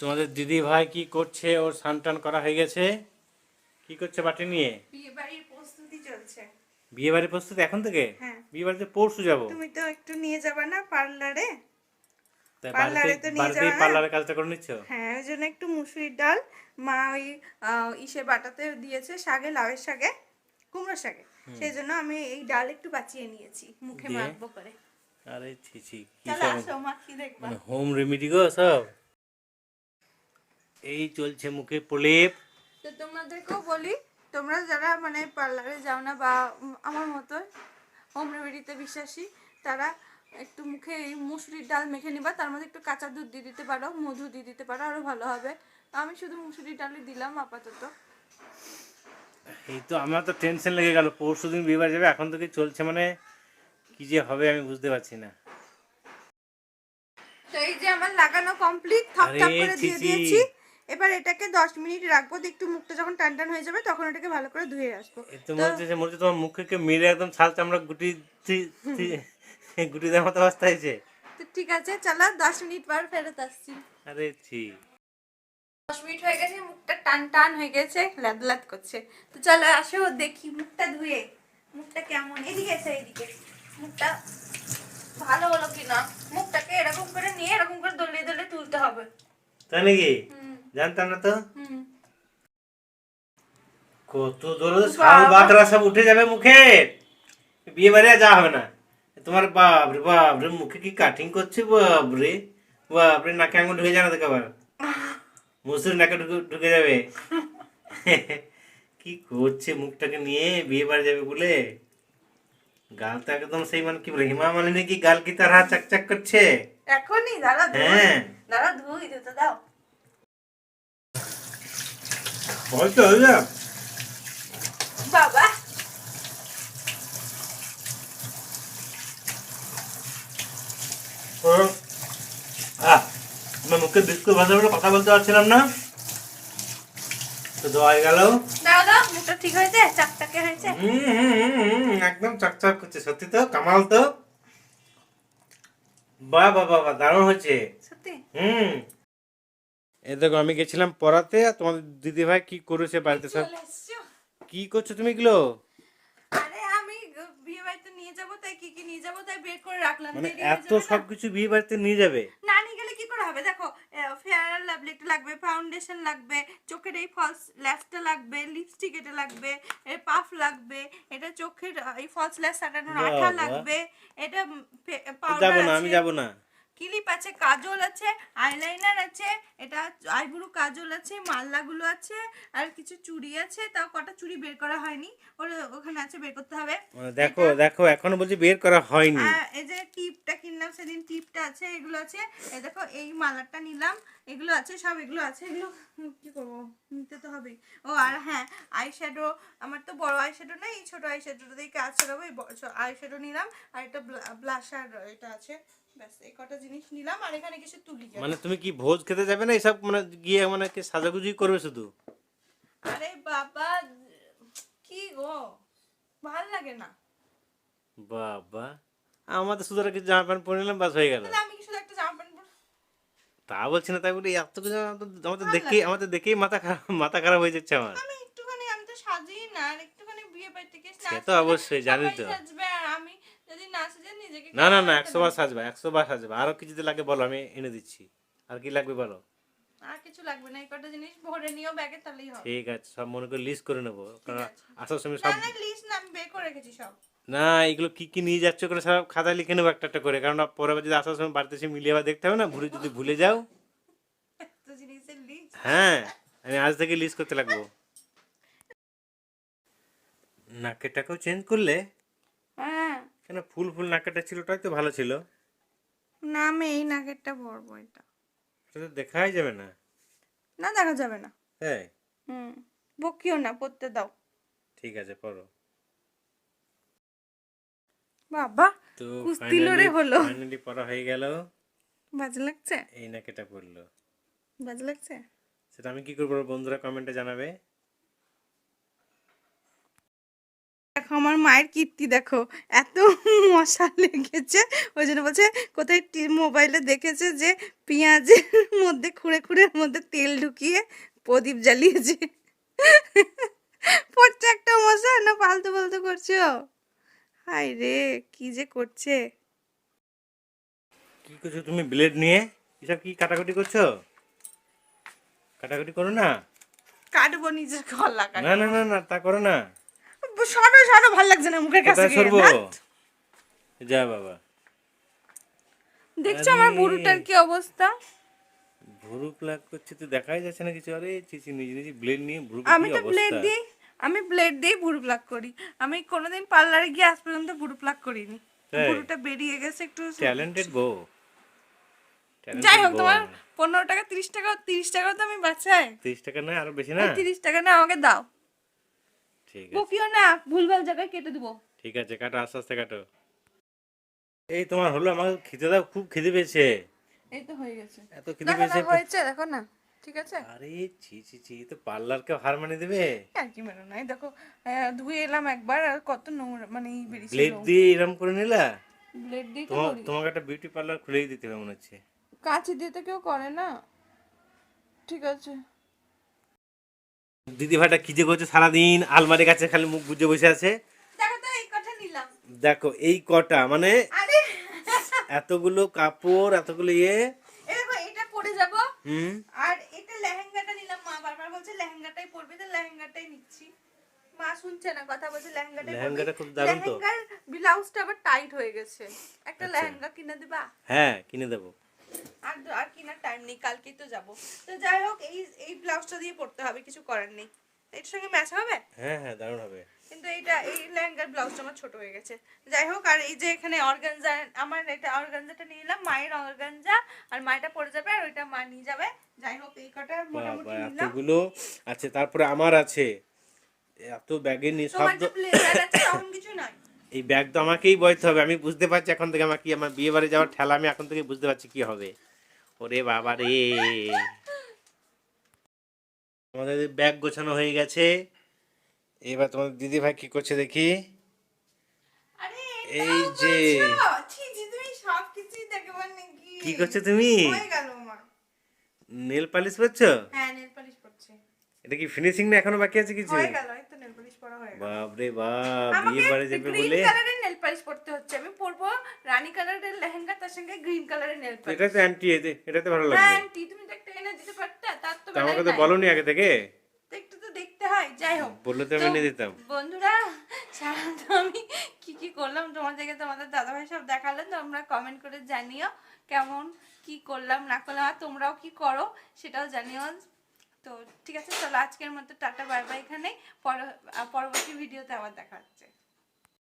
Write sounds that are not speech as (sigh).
তোমাদের দিদি ভাই কি করছে? ওর সানটান করা হয়ে গেছে। কি করছে বাটি নিয়ে? বিয়ে বাড়ির প্রস্তুতি চলছে। বিয়ে বাড়ির প্রস্তুতি এখন থেকে? হ্যাঁ। বিয়ে বাড়িতে পরশু যাব। তুমি তো একটু নিয়ে যাবে না পার্লারে? পার্লারে তো নিয়ে না? পার্লারের কাজটা করে নিচ্ছ? হ্যাঁ ওই জন্য একটু মুসুরির ডাল মা ওই ইসে বাটাতে দিয়েছে শাকে লাউয়ের শাকে কুমড়ো শাকে সেই জন্য আমি এই ডাল একটু বাঁচিয়ে নিয়েছি মুখে মাখবো করে। আরে ছি ছি কি মানে হোম রেমেডি গো সব? এই চলছে মুখে প্রলেপ। তো তোমাদেরকেও বলি তোমরা যারা মানে পার্লারে যাও না বা আমার মতো হোম রেমেডিতে বিশ্বাসী তারা একটু মুখে এই মুসুরির ডাল মেখে নিবা তার মধ্যে একটু কাঁচা দুধ দিয়ে দিতে পারো মধু দিয়ে দিতে পারো আরও ভালো হবে। আমি শুধু মুসুরির ডালই দিলাম আপাতত। এই তো আমার তো টেনশন লেগে গেল পরশু দিন বিয়ে বাড়ি যাবে এখন থেকে চলছে মানে কি যে হবে আমি বুঝতে পারছি না। তো এই যে আমার লাগানো কমপ্লিট থপ থপ করে দিয়ে দিয়েছি। এবার এটাকে দশ মিনিট রাখব একটু মুখটা যখন টান টান হয়ে যাবে তখন এটাকে ভালো করে ধুয়ে আসব। তো মনে যে মনে তোমার মুখে কে মেরে একদম ছাল চামড়া গুটি (laughs) গুটি দেওয়ার মতো অবস্থা হয়েছে। তো ঠিক আছে চলো দশ মিনিট পর ফেরত আসছি। আরে ছি। দশ মিনিট হয়ে গেছে মুখটা টান টান হয়ে গেছে লাদ লাদ করছে। তো চলো আসো দেখি মুখটা ধুয়ে মুখটা কেমন? এদিকে এসে এদিকে। মুখটা ভালো হলো কিনা? মুখটাকে এরকম করে নিয়ে এরকম করে দলিয়ে দলিয়ে তুলতে হবে। তাই নাকি? জানতাম না তো কত দূরে শাল বাকরা সব উঠে যাবে মুখে বিয়ে বাড়ি যাওয়া হবে না তোমার বাপরে বাপরে মুখে কি কাটিং করছে বাপরে বাপরে নাকে আঙুল ঢুকে যায় না দেখে আবার মুসুর নাকে ঢুকে যাবে কি করছে মুখটাকে নিয়ে বিয়ে বাড়ি যাবে বলে গালটা একদম সেই মানে কি বলে হিমা মালিনী কি গাল কি তার হাত চাকচাক করছে এখনই দাঁড়া হ্যাঁ দাঁড়া ধুই ধুতে দাও হয়তো হয়ে বাবা আমার মুখে বিস্কুট ভাজা বলে কথা বলতে পারছিলাম না তো দেওয়া গেল দাও দাও মুখটা ঠিক হয়েছে চাকটাকে হয়েছে হুম, হুম, হুম, হুম, একদম চকচক করছে সত্যি তো কামাল তো বাহ বাহ বাহ বাহ, দারুণ হয়েছে সত্যি হুম এ দেখো আমি গেছিলাম পড়াতে আর তোমাদের দিদি ভাই কি করেছে বাড়িতে সব? কি করছ তুমি এগুলো? আরে আমি বিয়ে বাড়িতে নিয়ে যাব তাই কি কি নিয়ে যাব তাই বের করে রাখলাম মানে এত বিয়ে বাড়িতে নিয়ে যাবে? না নিয়ে গেলে কি করে হবে? দেখো ফেয়ার অ্যান্ড লাভলি একটা লাগবে ফাউন্ডেশন লাগবে চোখের এই ফলস লাগবে লিপস্টিক এটা লাগবে এর পাফ লাগবে এটা চোখের এই ফলস ল্যাশ সাটানোর আঠা লাগবে এটা যাব না আমি যাব না। ক্লিপ আছে কাজল আছে আইলাইনার আছে এটা আইব্রু কাজল আছে মাল্লাগুলো আছে আর কিছু চুড়ি আছে তাও কটা চুড়ি বের করা হয়নি ওর ওখানে আছে বের করতে হবে। দেখো দেখো এখনও বলছি বের করা হয়নি। এই যে টিপটা কিনলাম সেদিন টিপটা আছে এগুলো আছে এই দেখো এই মালাটা নিলাম এগুলো আছে সব এগুলো আছে এগুলো কি করব নিতে তো হবেই। ও আর হ্যাঁ আই শ্যাডো আমার তো বড় আই শ্যাডো নেই ছোট আই শ্যাডো দিয়ে কাজ চালাবো এই আই শ্যাডো নিলাম আর একটা ব্লাশার এটা আছে। ব্যাস এই কটা জিনিস নিলাম আর এখানে কিছু তুলি মানে তুমি কি ভোজ খেতে যাবে না এসব মানে গিয়ে মানে কি সাজাগুজি করবে শুধু? আরে বাবা কি গো? ভালো লাগে না। বাবা আমাদের শুধু আর কিছু জামা প্যান্ট পরে নিলাম বাস হয়ে গেল। আমি কি শুধু একটা জামা প্যান্ট তা বলছি না তাই বলে এত কিছু আমাদের- দেখেই আমাদের দেখেই মাথা খারাপ মাথা খারাপ হয়ে যাচ্ছে আমার। আমি একটুখানি আমি তো সাজি না আর একটুখানি বিয়ে বাড়িতে গিয়ে সে তো অবশ্যই, জানি তো। সাজবে আর আমি যদি না সাজে নিজেকে না না না একশো বার সাজবা একশো বার সাজবা। আরও কিছু যদি লাগে বলো আমি এনে দিচ্ছি। আর কি লাগবে বলো? আর কিছু লাগবে না এই কটা জিনিস ভরে নিও ব্যাগে তাহলেই হবে। ঠিক আছে সব মনে করে লিস্ট করে নেব। কারণ। আসার সময় সব লিস্ট না আমি বের করে রেখেছি সব। না এগুলো কি কি নিয়ে যাচ্ছ করে সব খাতা লিখে নেব একটা একটা করে। কারণ পরে যদি আসার সময় বাড়িতে এসে মিলিয়ে আবার দেখতে হবে না ভুলে যদি ভুলে যাও। হ্যাঁ আমি আজ থেকে লিস্ট করতে লাগবো। নাকেরটাকেও চেঞ্জ করলে কেন ফুল ফুল নাকেরটা ছিল ওটাই তো ভালো ছিল? না আমি এই নাকেরটা ভরবো এটা। এটা তো দেখাই যাবে না। না দেখা যাবে না। হ্যাঁ। হুম বকিও না পড়তে দাও। ঠিক আছে পড়ো বাবা তো কুস্তি লড়ে হলো। ফাইনালি পড়া হয়ে গেল। বাজে লাগছে? এই নাকেটা পড়ল বাজে লাগছে? সেটা আমি কি করব বন্ধুরা কমেন্টে জানাবে। দেখো আমার মায়ের কীর্তি দেখো। এত মশা লেগেছে। ওই জন্য বলছে কোথায় মোবাইলে দেখেছে যে পেঁয়াজের মধ্যে খুঁড়ে খুঁড়ে এর মধ্যে তেল ঢুকিয়ে প্রদীপ জ্বালিয়েছে। পড়ছে একটা মশা না ফালতু ফালতু করছ হাই রে কি যে করছে? কি করছ তুমি ব্লেড নিয়ে? এসব কি কাটাকুটি করছ? কাটাকুটি করো না। কাটবো নিজের গলা না না না না তা করো না। সরো সরো ভালো লাগছে না মুখের কাছে সরবো? যা বাবা। দেখছ আমার। কি অবস্থা? ভুরু প্লাগ করছে তো দেখাই যাচ্ছে না কিছু। আরে চিচি নিজে নিজে ব্লেড নিয়ে ভুরু আমি তো ব্লেড দিই আমি ব্লেড দিয়ে ভুরু প্লাক করি। আমি কোনোদিন পার্লারে গিয়ে আজ পর্যন্ত ভুরু প্লাক করিনি? ভুরুটা বেরিয়ে গেছে একটু ট্যালেন্টেড বউ। যাই হোক তোমার পনেরো টাকা তিরিশ টাকা তিরিশ টাকাও তো আমি বাঁচাই। তিরিশ টাকা না আরও বেশি না? তিরিশ টাকা না আমাকে দাও। ঠিক আছে। বকিও না ভুলভাল জায়গায় কেটে দেবো। ঠিক আছে কাটো আস্তে আস্তে কাটো। এই তোমার হলো আমাকে খিদে দাও খুব খিদে পেয়েছে। এই তো হয়ে গেছে। এত খিদে পেয়েছে হয়েছে দেখো না ঠিক আছে? আরে ছি ছি ছি এ তো পার্লারকে হার মানিয়ে দেবে? আর কি মেরো নাই দেখো আহ, ধুয়ে এলাম একবার আর কত নোংরা মানে এই বেরিয়েছিল ব্লেড দিয়ে এরম করে নিলা? ব্লেড দিয়ে। তোমাকে একটা বিউটি পার্লার খুলেই দিতে হবে মনে হচ্ছে। কাঁচি দিয়ে তো কেউ করে না। ঠিক আছে। দিদি ভাইটা কি যে করছে সারাদিন আলমারির কাছে খালি মুখ গুজে বসে আছে? দেখো এই কটা মানে এতগুলো কাপড় এতগুলো ইয়ে। এটা পরে যাব। হুম। আর এটা লেহেঙ্গাটা নিলাম মা বারবার বলছে লেহেঙ্গাটাই পরবে তো লেহেঙ্গাটাই নিচ্ছি। মা শুনছে না কথা বলছে লেহেঙ্গাটাই লেহেঙ্গাটা খুব দারুণ তো। লেহেঙ্গার ব্লাউজটা আবার টাইট হয়ে গেছে। একটা আচ্ছা। লেহেঙ্গা কিনে দিবা? হ্যাঁ কিনে দেবো। আর আর কেনার টাইম নেই কালকেই তো যাব। তো যাই হোক এই এই ব্লাউজটা দিয়ে পড়তে হবে কিছু করার নেই। এটার সঙ্গে ম্যাচ হবে? হ্যাঁ হ্যাঁ দারুণ হবে। কিন্তু এইটা এই লেহেঙ্গার ব্লাউজটা আমার ছোট হয়ে গেছে। যাই হোক আর এই যে এখানে অর্গানজা আমার এটা অর্গানজাটা নিয়ে নিলাম মায়ের অর্গানজা আর মায়েরটা পড়ে যাবে আর ওইটা মা নিয়ে যাবে। যাই হোক এই কটা মোটামুটি নিলাম। এতগুলো আছে তারপরে আমার আছে। এত ব্যাগে নিয়ে সব তখন কিছু নাই (laughs) এই ব্যাগ তো আমাকেই বইতে হবে আমি বুঝতে পারছি এখন থেকে আমার কি আমার বিয়ে বাড়ি যাওয়ার ঠেলা আমি এখন থেকে বুঝতে পারছি কি হবে। ওরে বাবা রে। তোমাদের ব্যাগ গোছানো হয়ে গেছে। এবার তোমাদের দিদি ভাই কি করছে দেখি? এই যে। কি করছ তুমি? নেল পালিশ করছ? হ্যাঁ নেল পালিশ পড়ছে এটা কি ফিনিশিং না এখনও বাকি আছে কিছু? হয়ে গেল এই নেল পালিশ পরা হয়ে গেল। বাপরে বাপ বিয়ে বাড়ি যাবে বলে? পালিশ হচ্ছে আমি পরবো রানী কালারের লেহেঙ্গা তার সঙ্গে গ্রিন কালারের নেল এটা তো অ্যান্টি এটাতে ভালো হ্যাঁ লাগবে আন্টি তুমি তো একটা এনে দিতে পারতে তার তো আমাকে তো বলনি আগে থেকে। একটু তো দেখতে হয় যাই হোক। বললে তো আমি দিতাম। বন্ধুরা আমি কি কি করলাম? তোমাদেরকে তোমাদের দাদাভাই সব দেখালেন তোমরা কমেন্ট করে জানিও কেমন কি করলাম না করলাম আর তোমরাও কি করো সেটাও জানিও। তো ঠিক আছে চলো আজকের মতো টাটা বাই বাই এখানে পরবর্তী ভিডিওতে আবার দেখা হচ্ছে।